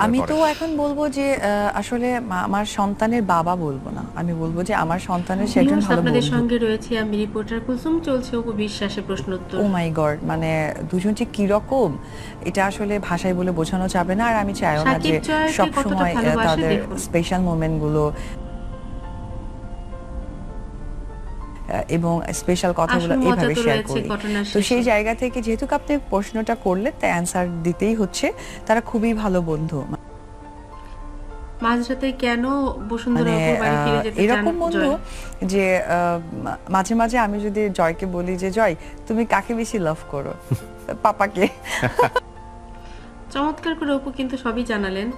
আমি তো এখন বলব যে আহ, আসলে আমার সন্তানের বাবা বলব না। আমি বলব যে আমার সন্তানের সে একজন ভালো আপনাদের সঙ্গে রয়েছে আমি রিপোর্টার কুসুম চলছে উপবিশ্বাসের প্রশ্ন উত্তর ও মাই গড মানে দুজন যে কীরকম এটা আসলে ভাষায় বলে বোঝানো যাবে না। আর আমি চাইও না যে সব সময় তাদের স্পেশাল মোমেন্ট এবং স্পেশাল কথাগুলো এইভাবে শেয়ার করি। তো সেই জায়গা থেকে যেহেতু আপনি প্রশ্নটা করলে তাই অ্যান্সার দিতেই হচ্ছে। তারা খুবই ভালো বন্ধু। মাঝরাতে কেন বসুন্ধরা মানে এরকম বন্ধু যে আহ, মাঝে মাঝে আমি যদি জয়কে বলি যে জয় তুমি কাকে বেশি লাভ করো? পাপাকে। চমৎকার করে অপু কিন্তু সবই জানালেন।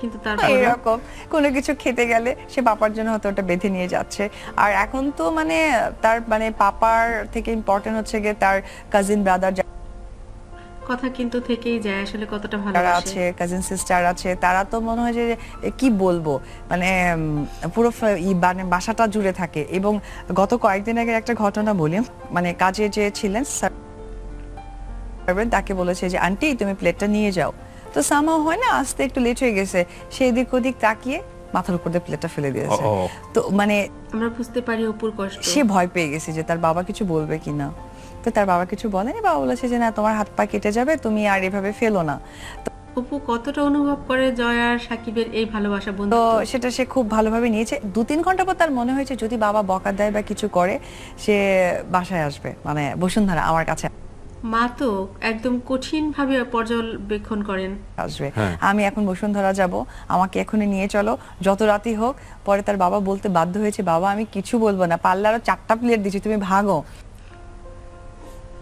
কিন্তু তারপর এরকম। কোনো কিছু খেতে গেলে সে পাপার জন্য হয়তো ওটা বেঁধে নিয়ে যাচ্ছে। আর এখন তো মানে তার মানে পাপার থেকে ইম্পর্টেন্ট হচ্ছে গিয়ে তার কাজিন ব্রাদার কথা কিন্তু থেকেই যায় আসলে কতটা ভালোবাসে। আছে কাজিন সিস্টার আছে। তারা তো মনে হয় যে কি বলব? মানে পুরো মানে বাসাটা জুড়ে থাকে। এবং গত কয়েকদিন আগে একটা ঘটনা বলি মানে কাজে যে ছিলেন তাকে বলেছে যে আন্টি তুমি প্লেটটা নিয়ে যাও। তো সামা হয় না আসতে একটু লেট হয়ে গেছে। সে এদিক ওদিক তাকিয়ে মাথার উপর দিয়ে প্লেটটা ফেলে দিয়েছে। তো মানে আমরা বুঝতে পারি অপুর কষ্ট। সে ভয় পেয়ে গেছে যে তার বাবা কিছু বলবে কিনা। তো তার বাবা কিছু বলেনি বাবা বলেছে যে না তোমার হাত পা কেটে যাবে তুমি আর এভাবে ফেলো না। অপু কতটা অনুভব করে জয় আর সাকিবের এই ভালোবাসা তো সেটা সে খুব ভালোভাবে নিয়েছে। দু তিন ঘণ্টা পর তার মনে হয়েছে যদি বাবা বকা দেয় বা কিছু করে সে বাসায় আসবে। মানে বসুন্ধরা আমার কাছে। মা তো একদম কঠিন ভাবে পর্যবেক্ষণ করেন। আসবে। হ্যাঁ। আমি এখন বসুন্ধরা যাব। আমাকে এখনই নিয়ে চলো। যত রাতই হোক পরে তার বাবা বলতে বাধ্য হয়েছে বাবা আমি কিছু বলব না। পারলে আরও চারটা প্লেট দিচ্ছি তুমি ভাগো।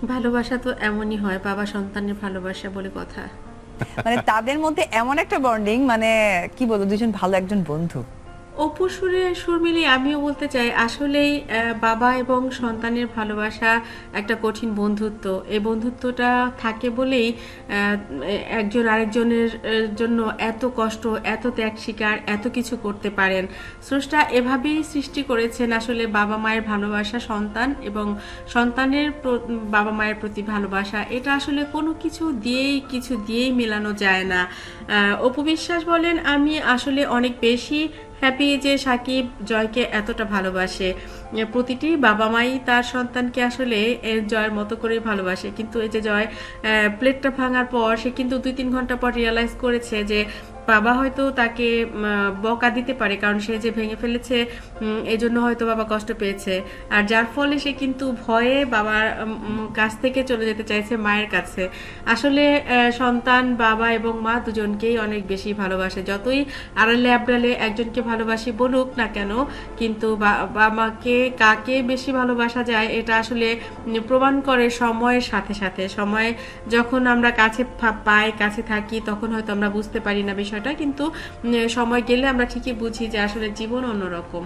ভালোবাসা তো এমনই হয় বাবা সন্তানের ভালোবাসা বলে কথা। মানে তাদের মধ্যে এমন একটা বন্ডিং মানে কি বলব দুজন ভালো একজন বন্ধু। অপু, সুরে মিলিয়ে আমিও বলতে চাই, আসলেই বাবা এবং সন্তানের ভালোবাসা একটা কঠিন বন্ধুত্ব। এই বন্ধুত্বটা থাকে বলেই একজন আরেকজনের জন্য এত কষ্ট, এত ত্যাগ স্বীকার, এত কিছু করতে পারেন। স্রষ্টা এভাবেই সৃষ্টি করেছেন আসলে বাবা মায়ের ভালোবাসা, সন্তান এবং সন্তানের বাবা মায়ের প্রতি ভালোবাসা। এটা আসলে কোনো কিছু দিয়েই কিছু দিয়েই মেলানো যায় না। অপবিশ্বাস বলেন, আমি আসলে অনেক বেশি হ্যাপি যে সাকিব জয়কে এতটা ভালোবাসে। প্রতিটি বাবা মাই তার সন্তানকে আসলে জয়ের মতো করে ভালোবাসে। কিন্তু এই যে জয় প্লেটটা ভাঙার পর সে কিন্তু দুই তিন ঘণ্টা পর রিয়ালাইজ করেছে যে বাবা হয়তো তাকে বকা দিতে পারে, কারণ সে যে ভেঙে ফেলেছে এজন্য হয়তো বাবা কষ্ট পেয়েছে। আর যার ফলে সে কিন্তু ভয়ে বাবার কাছ থেকে চলে যেতে চাইছে মায়ের কাছে। আসলে সন্তান, বাবা এবং মা দুজনকেই অনেক বেশি ভালোবাসে। যতই আড়ালে আবডালে একজনকে ভালোবাসি বলুক না কেন, কিন্তু বা- বাবা মাকে কাকে বেশি ভালোবাসা যায়, এটা আসলে প্রমাণ করে সময়ের সাথে সাথে। সময় যখন আমরা কাছে পাই, কাছে থাকি, তখন হয়তো আমরা বুঝতে পারি না বিষয়টা কিন্তু সময় গেলে আমরা ঠিকই বুঝি যে আসলে জীবন অন্যরকম।